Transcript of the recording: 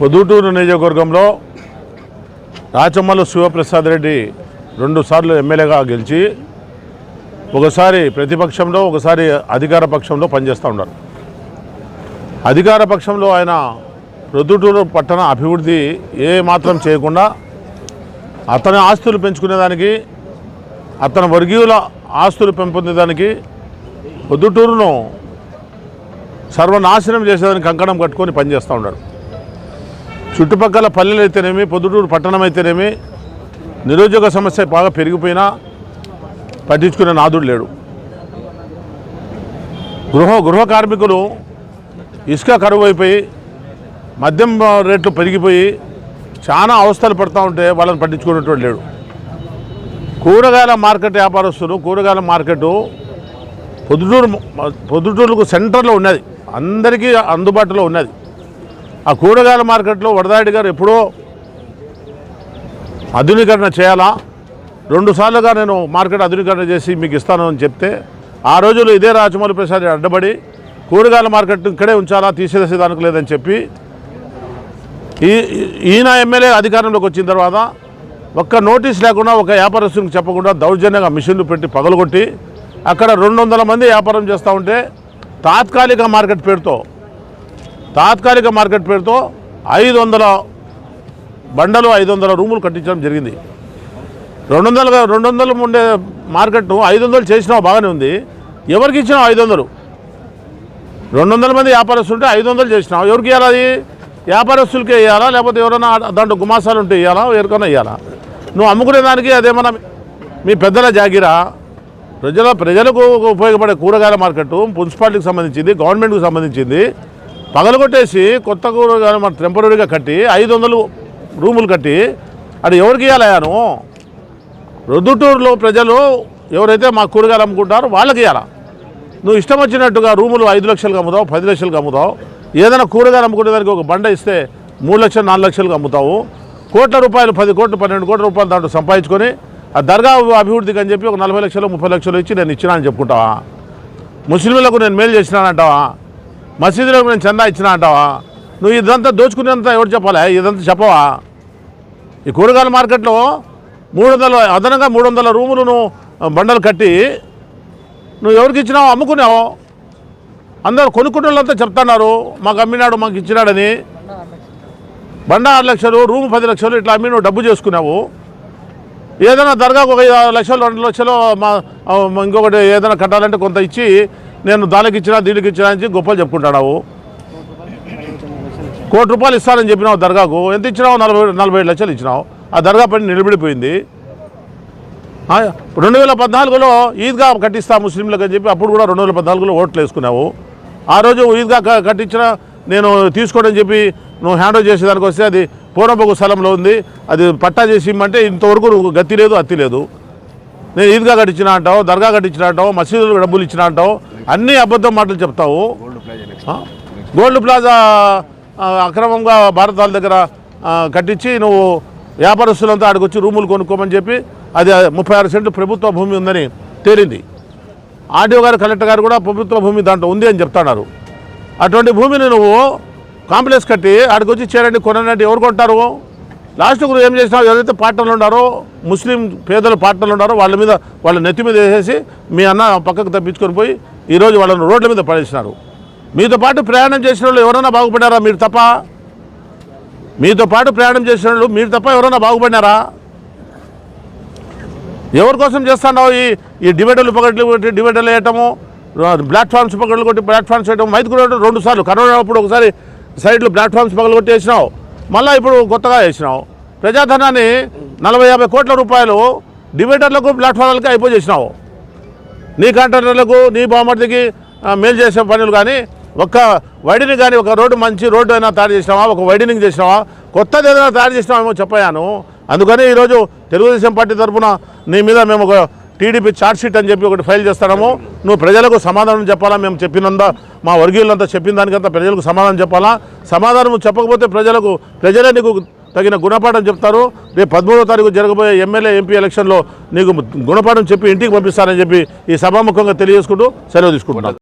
పొద్దుటూరు నియోజకవర్గంలో రాచమ్మలు శివప్రసాద్ రెడ్డి రెండుసార్లు ఎమ్మెల్యేగా గెలిచి ఒకసారి ప్రతిపక్షంలో ఒకసారి అధికార పక్షంలో పనిచేస్తూ ఉన్నారు. అధికార పక్షంలో ఆయన ప్రొద్దుటూరు పట్టణ అభివృద్ధి ఏ మాత్రం చేయకుండా అతని ఆస్తులు పెంచుకునేదానికి అతని వర్గీయుల ఆస్తులు పెంపొందేదానికి పొద్దుటూరును సర్వనాశనం చేసేదానికి కంకణం కట్టుకొని పనిచేస్తూ ఉన్నాడు చుట్టుపక్కల పల్లెలు అయితేనేమి పొద్దుటూరు పట్టణం అయితేనేమి నిరుద్యోగ సమస్య బాగా పెరిగిపోయినా పట్టించుకునే నాదుడు లేడు. గృహ గృహ కార్మికులు ఇసుక కరువు అయిపోయి మద్యం రేట్లు పెరిగిపోయి చాలా అవస్థలు పడుతూ ఉంటే వాళ్ళని పట్టించుకునేటువంటి లేడు. కూరగాయల మార్కెట్ వ్యాపారస్తులు కూరగాయల మార్కెట్ పొద్దుటూరు పొద్దుటూరుకు సెంటర్లో ఉన్నది. అందరికీ అందుబాటులో ఉన్నది. ఆ కూరగాయల మార్కెట్లో వరదాడి గారు ఎప్పుడో ఆధునీకరణ చేయాలా? రెండుసార్లుగా నేను మార్కెట్ ఆధునీకరణ చేసి మీకు ఇస్తాను అని చెప్తే ఆ రోజుల్లో ఇదే రాజమౌళి ప్రసాద్ అడ్డబడి కూరగాయల మార్కెట్ ఇక్కడే ఉంచాలా తీసేసేదానికి లేదని చెప్పి ఈ ఈయన ఎమ్మెల్యే అధికారంలోకి వచ్చిన తర్వాత ఒక్క నోటీస్ లేకుండా ఒక వ్యాపారస్తునికి చెప్పకుండా దౌర్జన్యంగా మిషన్లు పెట్టి పగలగొట్టి అక్కడ రెండు వందల మంది వ్యాపారం చేస్తూ ఉంటే తాత్కాలిక మార్కెట్ పేరుతో తాత్కాలిక మార్కెట్ పేరుతో ఐదు వందల బండలు ఐదు వందల రూములు కట్టించడం జరిగింది. రెండు వందలుగా రెండు వందలు ఉండే మార్కెట్ను ఐదు వందలు చేసినావు బాగానే ఉంది. ఎవరికి ఇచ్చినావు ఐదు వందలు రెండు వందల మంది వ్యాపారస్తులు ఉంటే ఐదు వందలు చేసినావు ఎవరికి ఇవ్వాలి అది? వ్యాపారస్తులకే ఇవ్వాలా లేకపోతే ఎవరైనా దాంట్లో గుమాసాలు ఉంటే ఇవ్వాలా ఎవరికైనా ఇవ్వాలా నువ్వు అమ్ముకునే దానికి అదేమన్నా మీ పెద్దల జాగిరా? ప్రజల ప్రజలకు ఉపయోగపడే కూరగాయల మార్కెట్ మున్సిపాలిటీకి సంబంధించింది గవర్నమెంట్కి సంబంధించింది. పగలగొట్టేసి కొత్త కూరగాయలు మన టెంపరీగా కట్టి ఐదు వందలు రూములు కట్టి అది ఎవరికి ఇవ్వాలయాను రొద్దుటూరులో ప్రజలు ఎవరైతే మా కూరగాయలు అమ్ముకుంటారో వాళ్ళకి ఇవ్వాలా నువ్వు ఇష్టం వచ్చినట్టుగా రూములు ఐదు లక్షలకు అమ్ముతావు పది లక్షలకు అమ్ముతావు. ఏదైనా కూరగాయలు అమ్ముకునే దానికి ఒక బండ ఇస్తే మూడు లక్షలు నాలుగు లక్షలకు అమ్ముతావు. కోట్ల రూపాయలు పది కోట్లు పన్నెండు కోట్ల రూపాయలు దాంట్లో సంపాదించుకొని ఆ దర్గా అభివృద్ధికి అని చెప్పి ఒక నలభై లక్షలు ముప్పై లక్షలు ఇచ్చి నేను ఇచ్చినా అని చెప్పుకుంటావా? ముస్లింలకు నేను మేలు చేసినానంటావా? మసీదులో నేను చందా ఇచ్చినా అంటావా? నువ్వు ఇదంతా దోచుకునేంత ఎవరు చెప్పాలి? ఇదంతా చెప్పవా? ఈ కూరగాయల మార్కెట్లో మూడు వందల అదనంగా మూడు వందల రూములు నువ్వు బండలు కట్టి నువ్వు ఎవరికి ఇచ్చినావు అమ్ముకున్నావు అందరూ కొనుక్కునే వాళ్ళంతా చెప్తున్నారు మాకు అమ్మినాడు మాకు ఇచ్చినాడని. బండ ఆరు లక్షలు రూమ్ పది లక్షలు ఇట్లా అమ్మి నువ్వు డబ్బు చేసుకున్నావు ఏదైనా దర్గాకు ఒక ఐదు లక్షలు రెండు లక్షలు మా ఇంకొకటి ఏదైనా కట్టాలంటే కొంత ఇచ్చి నేను దానికి ఇచ్చినా దీనికి ఇచ్చినా అని గొప్పలు చెప్పుకుంటున్నావు కోటి రూపాయలు ఇస్తానని చెప్పినావు దర్గాకు. ఎంత ఇచ్చినావు? నలభై నలభై ఏడు లక్షలు ఇచ్చినావు. ఆ దర్గా పని నిలబడిపోయింది. రెండు వేల పద్నాలుగులో ఈద్గా కట్టిస్తా ముస్లింలకు అని చెప్పి అప్పుడు కూడా రెండు వేల పద్నాలుగులో ఓట్లు వేసుకున్నావు. ఆ రోజు ఈద్గా కట్టించిన నేను తీసుకోవడం చెప్పి నువ్వు హ్యాండ్ ఓవర్ చేసేదానికి వస్తే అది పూర్వబొగు స్థలంలో ఉంది. అది పట్టా చేసి ఇమ్మంటే ఇంతవరకు నువ్వు గతి లేదు అత్తి లేదు. నేను ఈద్గా కట్టించిన అంటావు దర్గా కట్టించిన అంటావు మసీదులకు డబ్బులు ఇచ్చిన అంటావు అన్నీ అబద్ధం మాటలు చెప్తావు? గోల్డ్ ప్లాజా అక్రమంగా భారతాల దగ్గర కట్టించి నువ్వు వ్యాపారస్తులంతా ఆడికి వచ్చి రూములు కొనుక్కోమని చెప్పి అది ముప్పై ఆరు సెంట్లు ప్రభుత్వ భూమి ఉందని తేలింది. ఆర్డీఓ గారు కలెక్టర్ గారు కూడా ప్రభుత్వ భూమి దాంట్లో ఉంది అని చెప్తున్నారు. అటువంటి భూమిని నువ్వు కాంప్లెక్స్ కట్టి ఆడికి వచ్చి చేరండి కొనండి ఎవరు కొంటారు? లాస్ట్కు గురువు ఏం చేసినావు ఎవరైతే పాటలు ఉన్నారో ముస్లిం పేదల పార్ట్నర్లు ఉన్నారో వాళ్ళ మీద వాళ్ళ నెత్తి మీద వేసేసి మీ అన్న పక్కకు తప్పించుకొని పోయి ఈరోజు వాళ్ళని రోడ్ల మీద పడేసినారు. మీతో పాటు ప్రయాణం చేసిన వాళ్ళు ఎవరైనా బాగుపడ్డారా? మీరు తప్ప? మీతో పాటు ప్రయాణం చేసిన వాళ్ళు మీరు తప్ప ఎవరైనా బాగుపడినారా ఎవరి కోసం చేస్తున్నావు ఈ ఈ డివైడర్లు పగట్లు కొట్టి డివైడర్లు వేయటము ప్లాట్ఫామ్స్ పగలు కొట్టి ప్లాట్ఫామ్స్ వేయటం కూడా రెండు సార్లు. కరోనా అప్పుడు ఒకసారి సైడ్లో ప్లాట్ఫామ్స్ పగలు కొట్టి వేసినావు. మళ్ళీ ఇప్పుడు కొత్తగా వేసినావు. ప్రజాధనాన్ని నలభై యాభై కోట్ల రూపాయలు డివైడర్లకు ప్లాట్ఫారాలకు అయిపోజేసినావు. నీ కాంట్రాక్టర్లకు నీ బామర్దికి మేలు చేసే పనులు కానీ ఒక్క వైడింగ్ కానీ ఒక రోడ్డు మంచి రోడ్డు అయినా తయారు చేసినావా? ఒక వైడనింగ్ చేసినావా? కొత్తది ఏదైనా తయారు చేసినామేమో చెప్పాను అందుకని ఈరోజు తెలుగుదేశం పార్టీ తరఫున నీ మీద మేము ఒక టీడీపీ ఛార్జ్ షీట్ అని చెప్పి ఒకటి ఫైల్ చేస్తాము. నువ్వు ప్రజలకు సమాధానం చెప్పాలా? మేము చెప్పినంత మా వర్గీయులంతా చెప్పిన దానికంతా ప్రజలకు సమాధానం చెప్పాలా? సమాధానం చెప్పకపోతే ప్రజలకు ప్రజలే నీకు తగిన గుణపాఠం చెప్తారు. రేపు పదమూడో తారీఖు జరగబోయే ఎమ్మెల్యే ఎంపీ ఎలక్షన్లో నీకు గుణపాఠం చెప్పి ఇంటికి పంపిస్తానని చెప్పి ఈ సభాముఖంగా తెలియజేసుకుంటూ సెలవు తీసుకుంటున్నాను